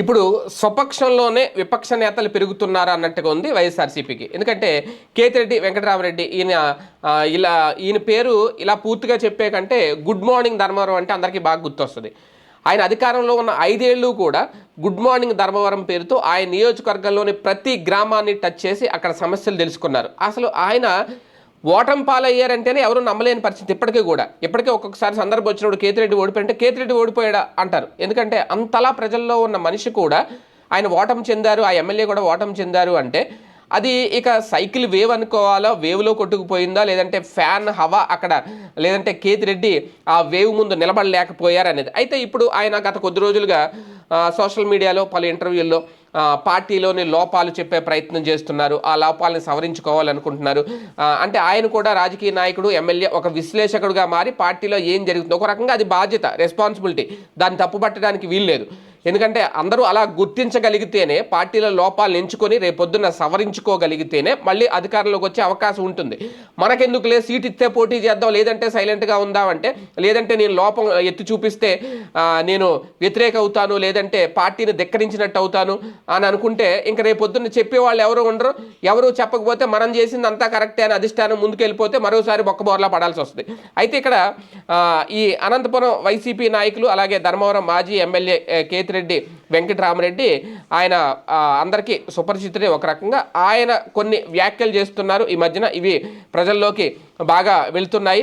ఇప్పుడు స్వపక్షంలోనే విపక్ష నేతలు పెరుగుతున్నారా అన్నట్టుగా ఉంది వైఎస్ఆర్సీపీకి. ఎందుకంటే కేతిరెడ్డి వెంకటరామరెడ్డి ఈయన ఇలా ఈయన పేరు ఇలా పూర్తిగా చెప్పే కంటే గుడ్ మార్నింగ్ ధర్మవరం అంటే అందరికీ బాగా గుర్తొస్తుంది. ఆయన అధికారంలో ఉన్న ఐదేళ్ళు కూడా గుడ్ మార్నింగ్ ధర్మవరం పేరుతో ఆయన నియోజకవర్గంలోని ప్రతి గ్రామాన్ని టచ్ చేసి అక్కడ సమస్యలు తెలుసుకున్నారు. అసలు ఆయన ఓటం పాలయ్యారంటేనే ఎవరు నమ్మలేని పరిస్థితి ఇప్పటికీ కూడా. ఇప్పటికే ఒక్కొక్కసారి సందర్భం వచ్చినప్పుడు కేతిరెడ్డి ఓడిపోయింటే కేతిరెడ్డి ఓడిపోయాడా అంటారు. ఎందుకంటే అంతలా ప్రజల్లో ఉన్న మనిషి కూడా ఆయన ఓటం చెందారు ఆ ఎమ్మెల్యే కూడా ఓటం చెందారు అంటే అది ఇక సైకిల్ వేవ్ అనుకోవాలా? వేవ్లో కొట్టుకుపోయిందా? లేదంటే ఫ్యాన్ హవా అక్కడ? లేదంటే కేతిరెడ్డి ఆ వేవ్ ముందు నిలబడలేకపోయారు అనేది. అయితే ఇప్పుడు ఆయన గత కొద్ది రోజులుగా సోషల్ మీడియాలో పలు ఇంటర్వ్యూల్లో పార్టీలోని లోపాలు చెప్పే ప్రయత్నం చేస్తున్నారు. ఆ లోపాలను సవరించుకోవాలనుకుంటున్నారు. అంటే ఆయన కూడా రాజకీయ నాయకుడు ఎమ్మెల్యే ఒక విశ్లేషకుడుగా మారి పార్టీలో ఏం జరుగుతుందో ఒక రకంగా అది బాధ్యత రెస్పాన్సిబిలిటీ దాన్ని తప్పుపట్టడానికి వీల్లేదు. ఎందుకంటే అందరూ అలా గుర్తించగలిగితేనే పార్టీల లోపాలను ఎంచుకొని రేపొద్దున సవరించుకోగలిగితేనే మళ్ళీ అధికారంలోకి వచ్చే అవకాశం ఉంటుంది. మనకెందుకు లేదు సీట్ ఇస్తే పోటీ చేద్దాం లేదంటే సైలెంట్గా ఉందామంటే లేదంటే నేను లోపం ఎత్తి చూపిస్తే నేను వ్యతిరేక అవుతాను లేదంటే పార్టీని ధిక్కరించినట్టు అవుతాను అని అనుకుంటే ఇంకా రేపొద్దున చెప్పేవాళ్ళు ఎవరు ఉండరు. ఎవరు చెప్పకపోతే మనం చేసింది అంతా కరెక్టే అని అధిష్టానం ముందుకెళ్ళిపోతే మరోసారి బొక్కబోర్లా పడాల్సి వస్తుంది అయితే ఇక్కడ ఈ అనంతపురం వైసీపీ నాయకులు అలాగే ధర్మవరం మాజీ ఎమ్మెల్యే కేతిరెడ్డి వెంకటరామరెడ్డి ఆయన అందరికీ సుపరిచితుడే ఒక రకంగా. ఆయన కొన్ని వ్యాఖ్యలు చేస్తున్నారు. ఈ మధ్యన ఇవి ప్రజల్లోకి బాగా వెళ్తున్నాయి.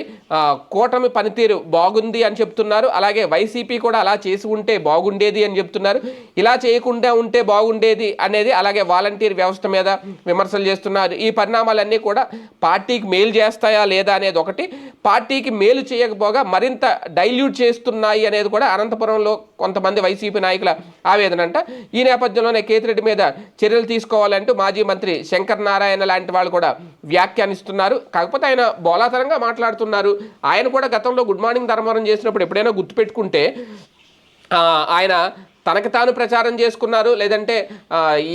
కూటమి పనితీరు బాగుంది అని చెప్తున్నారు. అలాగే వైసీపీ కూడా అలా చేసి ఉంటే బాగుండేది అని చెప్తున్నారు. ఇలా చేయకుండా ఉంటే బాగుండేది అనేది అలాగే వాలంటీర్ వ్యవస్థ మీద విమర్శలు చేస్తున్నారు. ఈ పరిణామాలన్నీ కూడా పార్టీకి మేలు చేస్తాయా లేదా అనేది ఒకటి. పార్టీకి మేలు చేయకపోగా మరింత డైల్యూట్ చేస్తున్నాయి అనేది కూడా అనంతపురంలో కొంతమంది వైసీపీ నాయకుల ఆవేదన అంట. ఈ నేపథ్యంలోనే కేతిరెడ్డి మీద చర్యలు తీసుకోవాలంటూ మాజీ మంత్రి శంకర్ నారాయణ లాంటి వాళ్ళు కూడా వ్యాఖ్యానిస్తున్నారు. కాకపోతే ఆయన బోలాతరంగా మాట్లాడుతున్నారు. ఆయన కూడా గతంలో గుడ్ మార్నింగ్ ధర్మవరం చేసినప్పుడు ఎప్పుడైనా గుర్తుపెట్టుకుంటే ఆయన తనకు తాను ప్రచారం చేసుకున్నారు. లేదంటే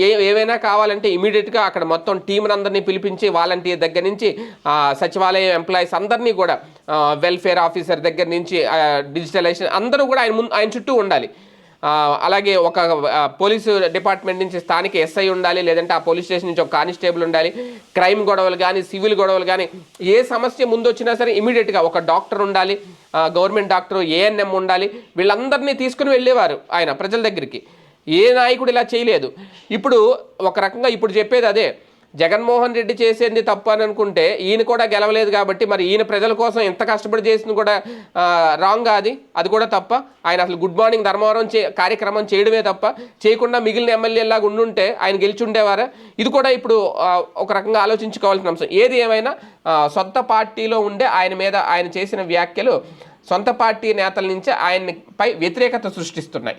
ఏ ఏవైనా కావాలంటే ఇమీడియట్గా అక్కడ మొత్తం టీం పిలిపించి వాలంటీర్ దగ్గర నుంచి సచివాలయం ఎంప్లాయీస్ అందరినీ కూడా వెల్ఫేర్ ఆఫీసర్ దగ్గర నుంచి డిజిటలైజేషన్ అందరూ కూడా ఆయన ముందు ఆయన చుట్టూ ఉండాలి. అలాగే ఒక పోలీసు డిపార్ట్మెంట్ నుంచి స్థానిక ఎస్ఐ ఉండాలి లేదంటే ఆ పోలీస్ స్టేషన్ నుంచి ఒక కానిస్టేబుల్ ఉండాలి. క్రైమ్ గొడవలు కానీ సివిల్ గొడవలు కానీ ఏ సమస్య ముందు వచ్చినా సరే ఇమీడియట్గా ఒక డాక్టర్ ఉండాలి గవర్నమెంట్ డాక్టర్ ఏఎన్ఎం ఉండాలి వీళ్ళందరినీ తీసుకుని వెళ్ళేవారు ఆయన ప్రజల దగ్గరికి. ఏ నాయకుడు ఇలా చేయలేదు. ఇప్పుడు ఒక రకంగా ఇప్పుడు చెప్పేది అదే. జగన్మోహన్ రెడ్డి చేసేది తప్పు అని అనుకుంటే ఈయన కూడా గెలవలేదు కాబట్టి మరి ఈయన ప్రజల కోసం ఎంత కష్టపడి చేసింది కూడా రాంగ్ అది. అది కూడా తప్ప. ఆయన అసలు గుడ్ మార్నింగ్ ధర్మవరం చే కార్యక్రమం చేయడమే తప్ప. చేయకుండా మిగిలిన ఎమ్మెల్యేలాగా ఉండుంటే ఆయన గెలిచుండేవారా. ఇది కూడా ఇప్పుడు ఒక రకంగా ఆలోచించుకోవాల్సిన అంశం. ఏది ఏమైనా సొంత పార్టీలో ఉండే ఆయన మీద ఆయన చేసిన వ్యాఖ్యలు సొంత పార్టీ నేతల నుంచి ఆయనపై వ్యతిరేకత సృష్టిస్తున్నాయి.